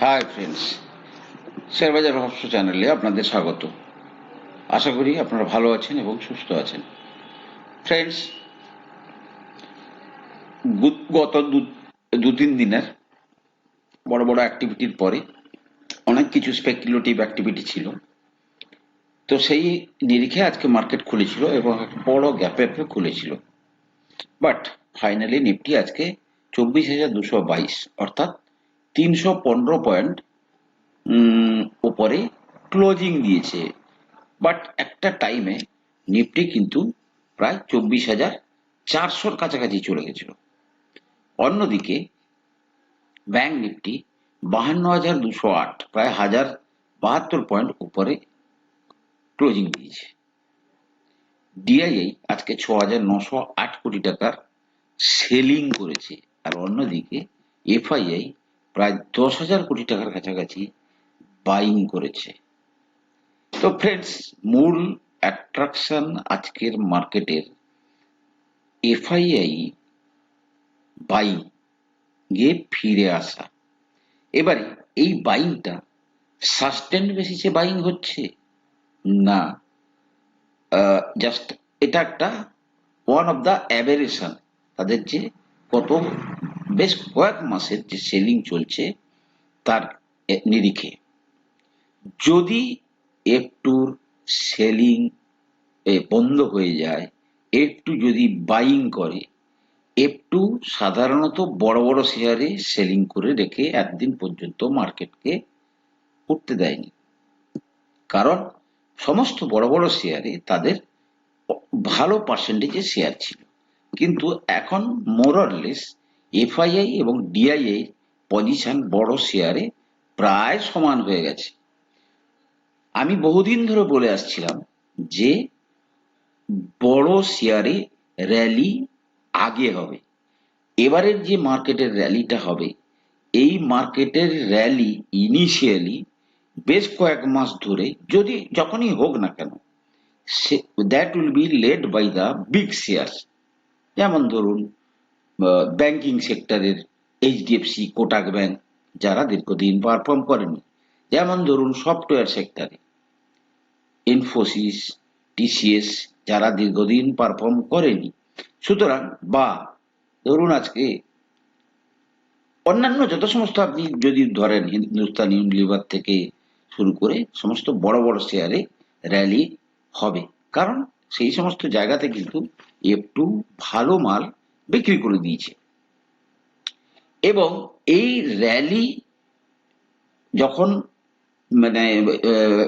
Hi friends শেয়ারবাজার রহস্য চ্যানেলে আপনাদের স্বাগত। আশা করি আপনারা ভালো আছেন এবং সুস্থ আছেন। ফ্রেন্ডস গত দু- তিন দিনের বড় বড় অ্যাক্টিভিটির পরে অনেক কিছু স্পেকুলেটিভ অ্যাক্টিভিটি ছিল। তো সেই নিরিখে আজকে মার্কেট খুলেছিল এবং বড় গ্যাপে খুলেছিল। বাট ফাইনালি নিফটি আজকে চব্বিশ হাজার দুশো বাইশ, অর্থাৎ তিনশো পনেরো পয়েন্ট উপরে ক্লোজিং দিয়েছে। বাট একটা টাইমে নিফটি কিন্তু প্রায় চব্বিশ হাজার চারশোর কাছাকাছি চলে গেছিল। অন্যদিকে ব্যাংক নিফটি বাহান্ন হাজার দুশো আট, প্রায় হাজার বাহাত্তর পয়েন্ট উপরে ক্লোজিং দিয়েছে। ডিআইআই আজকে ছ হাজার নশো আট কোটি টাকার সেলিং করেছে। আর অন্যদিকে এফআইআই প্রায় দশ হাজার কোটি টাকার কাছাকাছি বাইং করেছে। তো ফ্রেন্ডস মূল অ্যাট্রাকশন আজকের মার্কেটের এফআইআই বাইং গিয়ে ফিরে আসা। এবারে এই বাইংটা সাস্টেন বেসিসে বাইং হচ্ছে না? জাস্ট এটা একটা ওয়ান অফ দ্য অ্যাবেরেশন তাদের যে কত বেশ কয়েক মাসের যে সেলিং চলছে, তার নিরিখে। যদি একটুর সেলিং বন্ধ হয়ে যায় একটু যদি বাইং করে একটু সাধারণত বড় বড় শেয়ারে সেলিং করে রেখে একদিন পর্যন্ত মার্কেটকে উঠতে দেয়নি। কারণ সমস্ত বড় বড় শেয়ারে তাদের ভালো পার্সেন্টেজের শেয়ার ছিল। কিন্তু এখন মোরলেস এফআইআই এবং ডিআইআই পজিশন বড় শেয়ারে প্রায় সমান হয়ে গেছে। আমি বহুদিন ধরে বলে আসছিলাম যে বড় শেয়ারে র্যালি আগে হবে। এবারের যে মার্কেটের র্যালিটা হবে, এই মার্কেটের র্যালি ইনিশিয়ালি বেশ কয়েক মাস ধরে, যদি যখনই হোক না কেন that will be led by the big share যেমন ধরুন ব্যাংকিং সেক্টরের এইচডিএফসি কোটাক ব্যাংক যারা দীর্ঘদিন পারফর্ম করেনি। যেমন ধরুন সফটওয়্যার সেক্টরে ইনফোসিস টিসিএস যারা দীর্ঘদিন পারফর্ম করেনি। সুতরাং বা ধরুন আজকে অন্যান্য যত সমস্ত আপনি যদি ধরেন হিন্দুস্তান ইউনিলিভার থেকে শুরু করে সমস্ত বড় বড় শেয়ারে র্যালি হবে। কারণ সেই সমস্ত জায়গাতে কিন্তু একটু ভালো মাল বিক্রি করে দিয়েছে। এবং এই র্যালি যখন মানে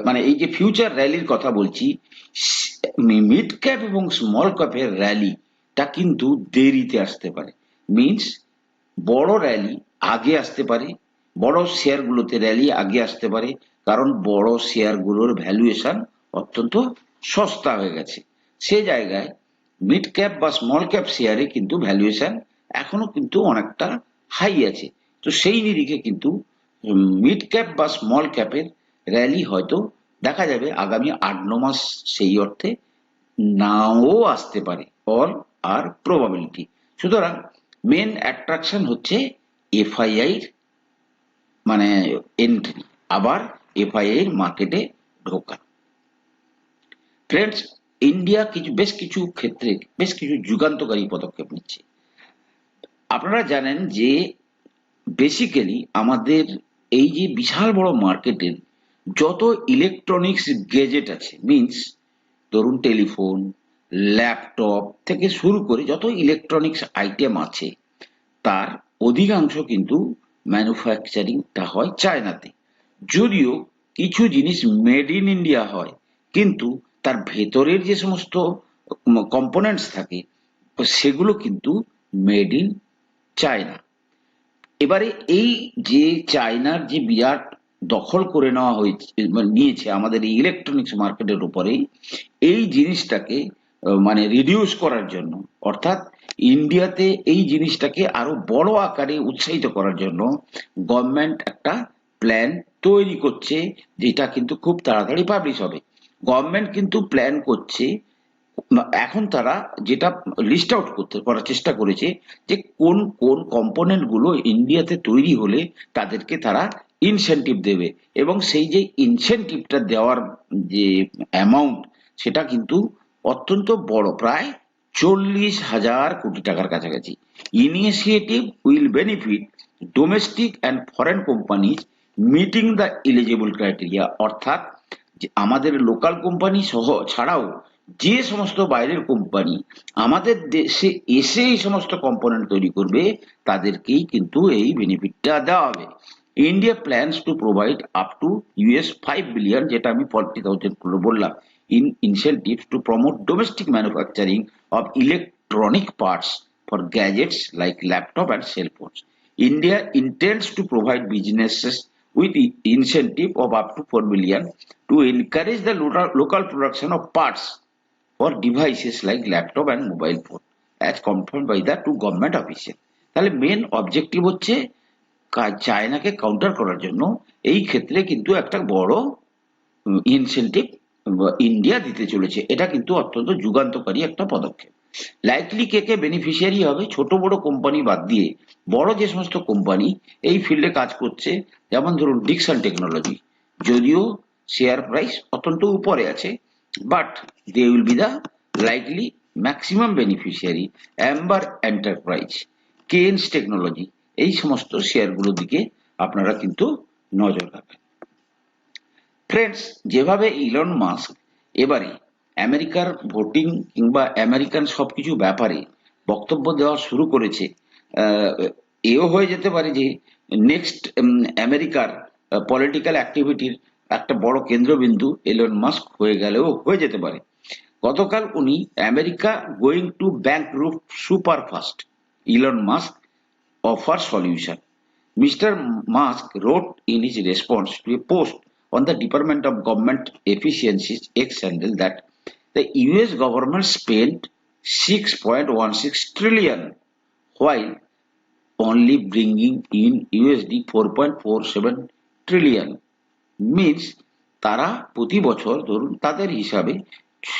মানে এই যে ফিউচার র্যালির কথা বলছি মিড ক্যাপ এবং স্মল ক্যাপের র্যালি তা কিন্তু দেরিতে আসতে পারে। মিনস বড় র্যালি আগে আসতে পারে, বড় শেয়ারগুলোতে র্যালি আগে আসতে পারে, কারণ বড় শেয়ারগুলোর ভ্যালুয়েশন অত্যন্ত সস্তা হয়ে গেছে। সে জায়গায় মিড ক্যাপ বা স্মল ক্যাপ শেয়ারে কিন্তু ভ্যালুয়েশন এখনও কিন্তু অনেকটা হাই আছে। তো সেই নিরিখে কিন্তু মিড ক্যাপ বা স্মল ক্যাপের র্যালি হয়তো দেখা যাবে আগামী আট, ন মাস সেই অর্থে নাও আসতে পারে অল আর প্রবাবিলিটি সুতরাং মেন অ্যাট্রাকশন হচ্ছে এফআইআই মানে এন্ট্রি আবার এফআইআই মার্কেটে ঢোকা। ফ্রেন্ডস ইন্ডিয়া কিছু, বেশ কিছু ক্ষেত্রে, বেশ কিছু যুগান্তকারী পদক্ষেপ নিচ্ছে। আপনারা জানেন যে বেসিক্যালি আমাদের এই যে বিশাল বড় মার্কেটের যত ইলেকট্রনিক্স গেজেট আছে মিন্স ধরুন টেলিফোন ল্যাপটপ থেকে শুরু করে যত ইলেকট্রনিক্স আইটেম আছে, তার অধিকাংশ কিন্তু ম্যানুফ্যাকচারিংটা হয় চায়নাতে যদিও কিছু জিনিস মেড ইন ইন্ডিয়া হয়, কিন্তু তার ভেতরের যে সমস্ত কম্পোনেন্টস থাকে সেগুলো কিন্তু মেড ইন চায়না এবারে এই যে চায়নার যে বিরাট দখল করে নেওয়া হয়েছে মানে নিয়েছে আমাদের এই ইলেকট্রনিক্স মার্কেটের উপরে এই জিনিসটাকে মানে রিডিউস করার জন্য, অর্থাৎ ইন্ডিয়াতে এই জিনিসটাকে আরও বড় আকারে উৎসাহিত করার জন্য গভর্নমেন্ট একটা প্ল্যান তৈরি করছে, যেটা কিন্তু খুব তাড়াতাড়ি পাবলিশ হবে। গভর্নমেন্ট কিন্তু প্ল্যান করছে এখন তারা যেটা লিস্ট আউট করতে, করার চেষ্টা করেছে যে কোন কোন কম্পোনেন্টগুলো ইন্ডিয়াতে তৈরি হলে তাদেরকে তারা ইনসেনটিভ দেবে। এবং সেই যে ইনসেনটিভটা দেওয়ার যে অ্যামাউন্ট সেটা কিন্তু অত্যন্ত বড়, প্রায় চল্লিশ হাজার কোটি টাকার কাছাকাছি। Initiative will benefit domestic and foreign companies meeting the eligible criteria অর্থাৎ যে আমাদের লোকাল কোম্পানি সহ ছাড়াও যে সমস্ত বাইরের কোম্পানি আমাদের দেশে এসে এই সমস্ত কম্পোনেন্ট তৈরি করবে, তাদেরকেই কিন্তু এই বেনিফিটটা দেওয়া হবে। India plans to provide up to US five billion যেটা আমি ফর্টি থাউজেন্ড বললাম in incentives to promote domestic manufacturing of electronic parts for gadgets like laptop and cell phones India intends to provide businesses with i- incentive of up to 4 billion to encourage the local, production of parts for devices like laptop and mobile phone as confirmed by the two government officials তাহলে main objective হচ্ছে চায়নাকে counter করার জন্য এই ক্ষেত্রে কিন্তু একটা বড় ইনসেন্টিভ ইন্ডিয়া দিতে চলেছে এটা কিন্তু অত্যন্ত যুগান্তকারী একটা পদক্ষেপ লাইকলি কে কে বেনিফিশিয়ারি হবে, ছোট বড় কোম্পানি বাদ দিয়ে বড় যে সমস্ত কোম্পানি এই ফিল্ডে কাজ করছে, যেমন ধরুন ডিকসন টেকনোলজি যদিও শেয়ার প্রাইস অত্যন্ত উপরে আছে but they will be the likely maximum beneficiary Amber Enterprise Kaynes technology এই সমস্ত শেয়ারগুলোর দিকে আপনারা কিন্তু নজর রাখবেন। ফ্রেন্ডস যেভাবে ইলন মাস্ক এবারে আমেরিকার ভোটিং কিংবা আমেরিকান সবকিছু ব্যাপারে বক্তব্য দেওয়া শুরু করেছে এও হয়ে যেতে পারে যে নেক্সট আমেরিকার পলিটিক্যাল অ্যাক্টিভিটির একটা বড় কেন্দ্রবিন্দু এলন মাস্ক হয়ে গেলেও হয়ে যেতে পারে গতকাল উনি America going to bank route super fast Elon Musk offer solution Mr. Musk wrote in his response to a post on the Department of Government Efficiency's X handle that the US government spent 6.16 trillion, while only bringing in USD 4.47 trillion. Means তারা প্রতি বছর ধরুন তাদের হিসাবে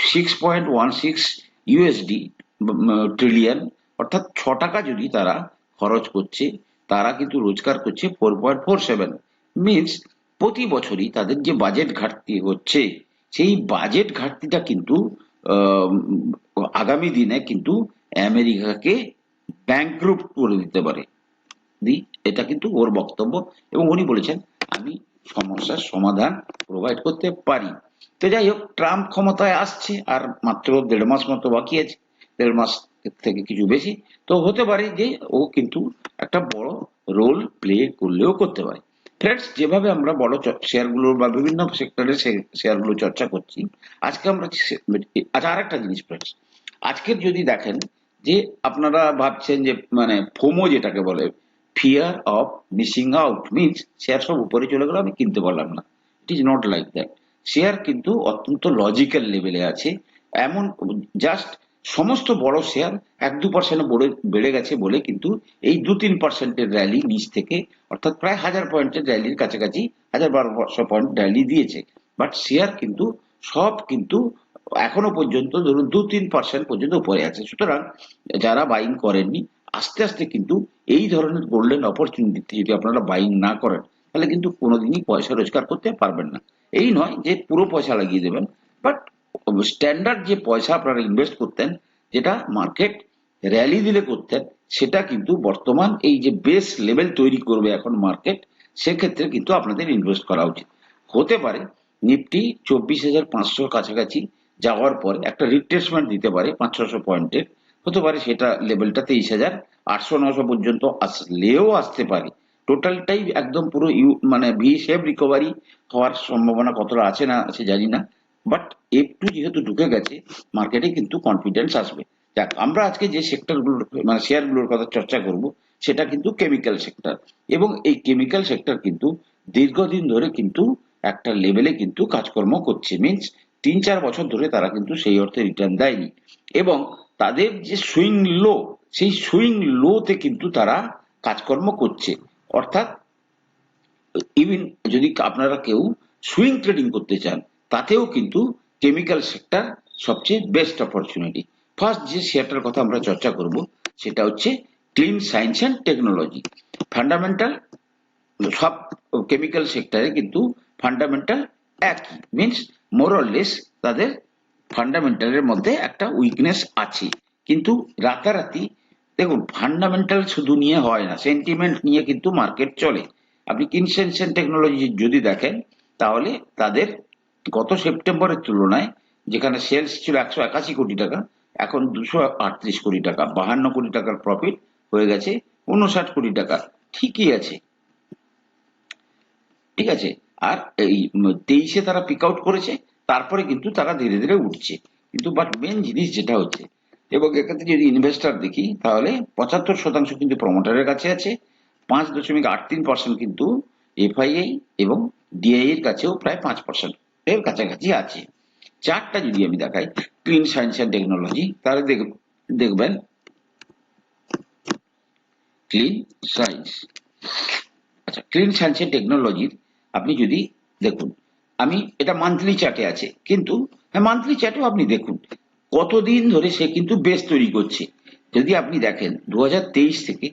six point one six USD trillion অর্থাৎ ছ টাকা যদি তারা খরচ করছে, তারা কিন্তু রোজগার করছে four point four seven means প্রতি বছরই তাদের যে বাজেট ঘাটতি হচ্ছে সেই বাজেট ঘাটতিটা কিন্তু আগামী দিনে কিন্তু আমেরিকাকে ব্যাংক্রুপ করে দিতে পারে। এটা কিন্তু ওর বক্তব্য এবং উনি বলেছেন, আমি সমস্যার সমাধান প্রোভাইড করতে পারি। তো যাই হোক, ট্রাম্প ক্ষমতায় আসছে, আর মাত্র দেড় মাস মতো বাকি আছে, দেড় মাস থেকে কিছু বেশি, তো হতে পারে যে ও কিন্তু একটা বড় রোল প্লে করলেও করতে পারে। ফ্রেন্ডস যেভাবে আমরা বড় শেয়ারগুলোর বা বিভিন্ন সেক্টরের শেয়ারগুলো চর্চা করছি, আজকে আমরা আচ্ছা আর একটা জিনিস ফ্রেন্ডস আজকের যদি দেখেন যে আপনারা ভাবছেন যে মানে ফোমো যেটাকে বলে fear of missing out means share সব উপরে চলে গেল, আমি কিনতে পারলাম না। It is not like that share কিন্তু অত্যন্ত লজিক্যাল লেভেলে আছে। এমন জাস্ট সমস্ত বড় শেয়ার এক দু পার্সেন্ট বেড়ে গেছে বলে কিন্তু এই দু তিন পার্সেন্টের র্যালি নিচ থেকে, অর্থাৎ প্রায় হাজার পয়েন্টের র্যালির কাছাকাছি, হাজার বারোশো পয়েন্ট র্যালি দিয়েছে। বাট শেয়ার কিন্তু, সব কিন্তু এখনও পর্যন্ত ধরুন দু তিন পার্সেন্ট পর্যন্ত উপরে আছে। সুতরাং যারা বাইং করেননি, আস্তে আস্তে কিন্তু এই ধরনের গোল্ডেন অপরচুনিটিতে যদি আপনারা বাইং না করেন, তাহলে কিন্তু কোনোদিনই পয়সা রোজগার করতে পারবেন না। এই নয় যে পুরো পয়সা লাগিয়ে দেবেন বাট স্ট্যান্ডার্ড যে পয়সা আপনারা ইনভেস্ট করতেন, যেটা মার্কেট র্যালি দিলে করতেন, সেটা কিন্তু বর্তমান এই যে বেস লেভেল তৈরি করবে এখন মার্কেট সেক্ষেত্রে কিন্তু আপনাদের ইনভেস্ট করা উচিত। হতে পারে নিফটি চব্বিশ হাজার পাঁচশোর কাছাকাছি যাওয়ার পর একটা রিট্রেসমেন্ট দিতে পারে পাঁচ ছশো পয়েন্টের হতে পারে সেটা লেভেলটা তেইশ হাজার আটশো নশো পর্যন্ত আসলেও আসতে পারে। টোটালটাই একদম পুরো ইউ মানে ভি শেপ রিকভারি হওয়ার সম্ভাবনা কতটা আছে না আছে জানি না। বাট এফ টু যেহেতু ঢুকে গেছে মার্কেটে কিন্তু কনফিডেন্স আসবে। যাক, আমরা আজকে যে সেক্টরগুলোর মানে শেয়ারগুলোর কথা চর্চা করব, সেটা কিন্তু কেমিক্যাল সেক্টর এবং এই কেমিক্যাল সেক্টর কিন্তু দীর্ঘদিন ধরে কিন্তু একটা লেভেলে কিন্তু কাজকর্ম করছে। মিনস তিন চার বছর ধরে তারা কিন্তু সেই অর্থে রিটার্ন দেয়নি। এবং তাদের যে সুইং লো সেই সুইং লোতে কিন্তু তারা কাজকর্ম করছে। অর্থাৎ ইভিন যদি আপনারা কেউ সুইং ট্রেডিং করতে চান তাতেও কিন্তু কেমিক্যাল সেক্টর সবচেয়ে বেস্ট অপরচুনিটি ফার্স্ট যে শেয়ারটার কথা আমরা চর্চা করব, সেটা হচ্ছে clean science and technology fundamental সব কেমিক্যাল সেক্টরে কিন্তু ফান্ডামেন্টাল একই। মিনস মোরলেস তাদের ফান্ডামেন্টালের মধ্যে একটা উইকনেস আছে। কিন্তু রাতারাতি, দেখুন ফান্ডামেন্টাল শুধু নিয়ে হয় না সেন্টিমেন্ট নিয়ে কিন্তু মার্কেট চলে। আপনি কিনসেনশন টেকনোলজি যদি দেখেন, তাহলে তাদের গত সেপ্টেম্বরের তুলনায়, যেখানে সেলস ছিল একশো একাশি কোটি টাকা, এখন দুশো আটত্রিশ কোটি টাকা, বাহান্ন কোটি টাকার প্রফিট হয়ে গেছে, উনষাট কোটি টাকা, ঠিকই আছে। ঠিক আছে? আর এই তেইশে তারা পিক আউট করেছে, তারপরে কিন্তু তারা ধীরে ধীরে উঠছে। কিন্তু বাট মেন জিনিস যেটা হচ্ছে, এবং এক্ষেত্রে যদি ইনভেস্টার দেখি, তাহলে পঁচাত্তর শতাংশ কিন্তু প্রমোটারের কাছে আছে, পাঁচ দশমিক আট তিন পার্সেন্ট কিন্তু এফআইআই এবং ডিআই এর কাছেও প্রায় পাঁচ পার্সেন্ট এর কাছাকাছি আছে। চারটা যদি আমি দেখাই ক্লিন সায়েন্স অ্যান্ড টেকনোলজি তাহলে দেখবেন ক্লিন সায়েন্স আচ্ছা ক্লিন সায়েন্স এন্ড টেকনোলজির আপনি যদি দেখুন, আমি এটা মান্থলি চার্টে আছে, কিন্তু হ্যাঁ মান্থলি চার্টেও আপনি দেখুন, কতদিন ধরে সে কিন্তু বেস তৈরি করছে। যদি আপনি দেখেন দু হাজার তেইশ থেকে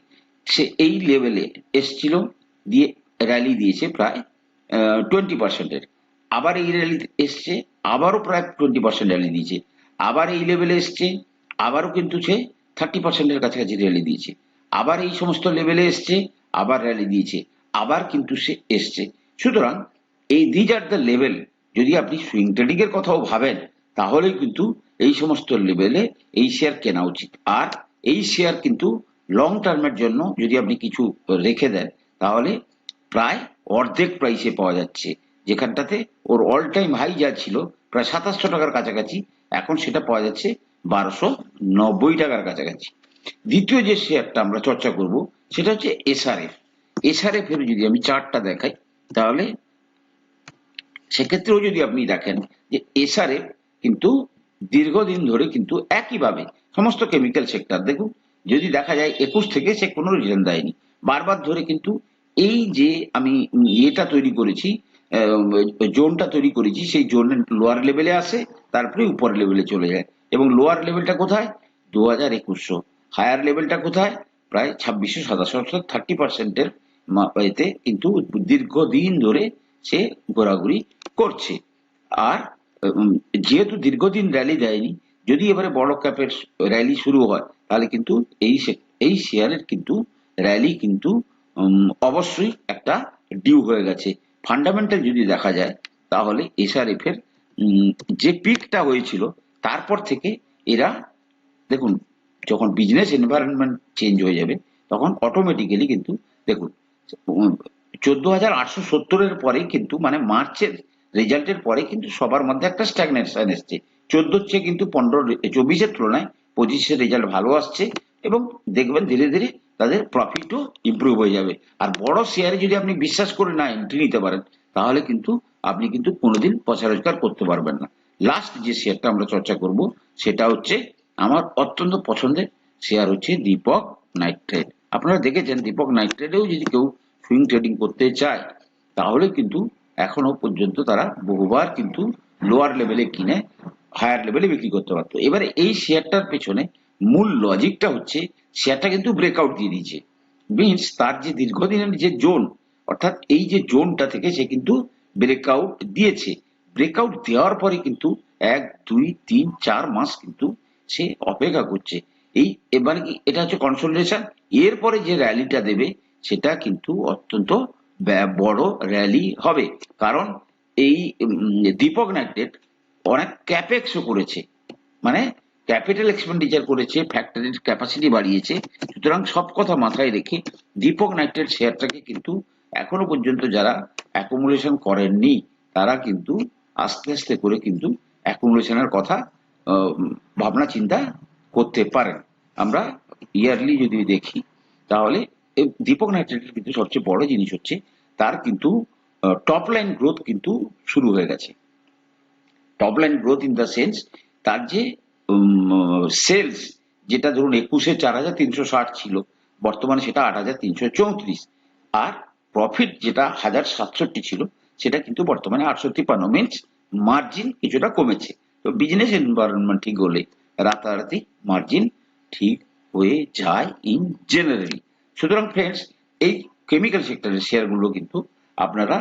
সে এই লেভেলে এসছিল, দিয়ে র্যালি দিয়েছে প্রায় টোয়েন্টি পার্সেন্টের আবার এই র্যালি এসছে, আবারও প্রায় টোয়েন্টি পার্সেন্ট র্যালি দিয়েছে। আবার এই লেভেলে এসছে, আবারও কিন্তু সে থার্টি পার্সেন্টের কাছাকাছি র্যালি দিয়েছে। আবার এই সমস্ত লেভেলে এসছে, আবার র্যালি দিয়েছে। আবার কিন্তু সে এসছে। সুতরাং এই দিজ আর দ্য লেভেল যদি আপনি সুইং ট্রেডিং এর কথাও ভাবেন তাহলে কিন্তু এই সমস্ত লেভেলে এই শেয়ার কেনা উচিত। আর এই শেয়ার কিন্তু লং টার্মের জন্য যদি আপনি কিছু রেখে দেন, তাহলে প্রায় অর্ধেক প্রাইসে পাওয়া যাচ্ছে। যেখানটাতে ওর অল টাইম হাই যা ছিল, প্রায় সাতাশশো টাকার কাছাকাছি, এখন সেটা পাওয়া যাচ্ছে বারোশো নব্বই টাকার কাছাকাছি। দ্বিতীয় যে শেয়ারটা আমরা চর্চা করব, সেটা হচ্ছে এসআরএফ এসআরএফ এর যদি আমি চার্টটা দেখাই, তাহলে সেক্ষেত্রেও যদি আপনি দেখেন যে এসআরএফ কিন্তু দীর্ঘদিন ধরে কিন্তু একইভাবে সমস্ত কেমিক্যাল সেক্টর দেখুন, যদি দেখা যায় একুশ থেকে সে কোনো রিটার্ন দেয়নি। বারবার ধরে কিন্তু এই যে আমি ইয়েটা তৈরি করেছি জোনটা তৈরি করেছি, সেই জোনের লোয়ার লেভেলে আসে, তারপরে উপর লেভেলে চলে যায়। এবং লোয়ার লেভেলটা কোথায়? দু হাজার একুশশো হায়ার লেভেলটা কোথায়? প্রায় ছাব্বিশশো সাতাশশো, অর্থাৎ থার্টি পার্সেন্টের এতে কিন্তু দীর্ঘদিন ধরে সে ঘোরাঘুরি করছে। আর যেহেতু দীর্ঘদিন র্যালি দেয়নি, যদি এবারে বড় ক্যাপের র্যালি শুরু হয়, তাহলে কিন্তু এই এই শেয়ারের কিন্তু র্যালি কিন্তু অবশ্যই একটা ডিউ হয়ে গেছে। ফান্ডামেন্টাল যদি দেখা যায়, তাহলে এসআরএফ এর যে পিকটা হয়েছিল, তারপর থেকে এরা, দেখুন, যখন বিজনেস এনভায়রনমেন্ট চেঞ্জ হয়ে যাবে, তখন অটোমেটিক্যালি কিন্তু, দেখুন চোদ্দ হাজার আটশো সত্তরের পরে কিন্তু মানে মার্চের রেজাল্টের পরে কিন্তু সবার মধ্যে একটা স্ট্যাগনেশন এসছে। চোদ্দোর চেয়ে কিন্তু পনেরো, চব্বিশের তুলনায় পঁচিশের রেজাল্ট ভালো আসছে এবং দেখবেন ধীরে ধীরে তাদের প্রফিটও ইমপ্রুভ হয়ে যাবে। আর বড় শেয়ারে যদি আপনি বিশ্বাস করে না এন্ট্রি নিতে পারেন, তাহলে কিন্তু আপনি কিন্তু কোনোদিন পয়সা রোজগার করতে পারবেন না। লাস্ট যে শেয়ারটা আমরা চর্চা করব, সেটা হচ্ছে আমার অত্যন্ত পছন্দের শেয়ার হচ্ছে দীপক নাইট্রেট আপনারা দেখেছেন দীপক নাইট্রেটেও যদি কেউ সুইং ট্রেডিং করতে চায়, তাহলে কিন্তু এখনও পর্যন্ত তারা বহুবার কিন্তু লোয়ার লেভেলে কিনে হায়ার লেভেলে বিক্রি করতে পারতো। এবারে এই শেয়ারটার পেছনে মূল লজিকটা হচ্ছে শেয়ারটা কিন্তু ব্রেকআউট দিয়ে দিয়েছে। মিনস তার যে দীর্ঘদিনের যে জোন, অর্থাৎ এই যে জোনটা থেকে সে কিন্তু ব্রেকআউট দিয়েছে। ব্রেকআউট দেওয়ার পরে কিন্তু এক, দুই, তিন, চার মাস কিন্তু সে অপেক্ষা করছে। এই এবারে কি এটা হচ্ছে কনসোলিডেশন এরপরে যে র্যালিটা দেবে, সেটা কিন্তু অত্যন্ত বড় র্যালি হবে। কারণ এই দীপক নাইট্রেট অনেক ক্যাপেক্সও করেছে। মানে ক্যাপিটাল এক্সপেন্ডিচার করেছে ফ্যাক্টরির ক্যাপাসিটি বাড়িয়েছে। সুতরাং সব কথা মাথায় রেখে দীপক নাইট্রেট শেয়ারটাকে কিন্তু এখনও পর্যন্ত যারা অ্যাকুমুলেশন করেননি, তারা কিন্তু আস্তে আস্তে করে কিন্তু অ্যাকুমুলেশনের কথা ভাবনা চিন্তা করতে পারেন। আমরা ইয়ারলি যদি দেখি, তাহলে দীপক নাইট্রেটের কিন্তু সবচেয়ে বড় জিনিস হচ্ছে, তার কিন্তু টপ লাইন গ্রোথ কিন্তু শুরু হয়ে গেছে। Top line growth in the sense তার যে সেলস যেটা ধরুন একুশে চার হাজার তিনশো ষাট ছিল, বর্তমানে সেটা আট হাজার তিনশো চৌত্রিশ। আর প্রফিট যেটা হাজার সাতষট্টি ছিল, সেটা কিন্তু বর্তমানে আটশো তিপ্পান্ন মিনস মার্জিন কিছুটা কমেছে। তো বিজনেস এনভায়রনমেন্ট ঠিক হলে রাতারাতি মার্জিন ঠিক হয়ে যায় ইন জেনারেলি সুতরাং ফ্রেন্ডস এই কেমিক্যাল সেক্টরের শেয়ারগুলো কিন্তু আপনারা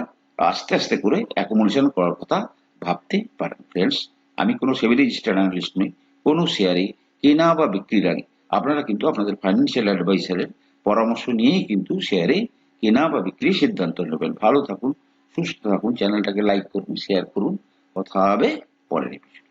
আস্তে আস্তে করে অ্যাকোমোডেশন করার কথা ভাবতে পারেন। ফ্রেন্ডস আমি কোনো সেভি রেজিস্টার্ড অ্যানালিস্ট নই। কোনো শেয়ারে কেনা বা বিক্রির আগে আপনারা কিন্তু আপনাদের ফাইন্যান্সিয়াল অ্যাডভাইসারের পরামর্শ নিয়েই কিন্তু শেয়ারে কেনা বা বিক্রির সিদ্ধান্ত নেবেন। ভালো থাকুন, সুস্থ থাকুন চ্যানেলটাকে লাইক করুন শেয়ার করুন। কথা হবে পরের এপিসোডে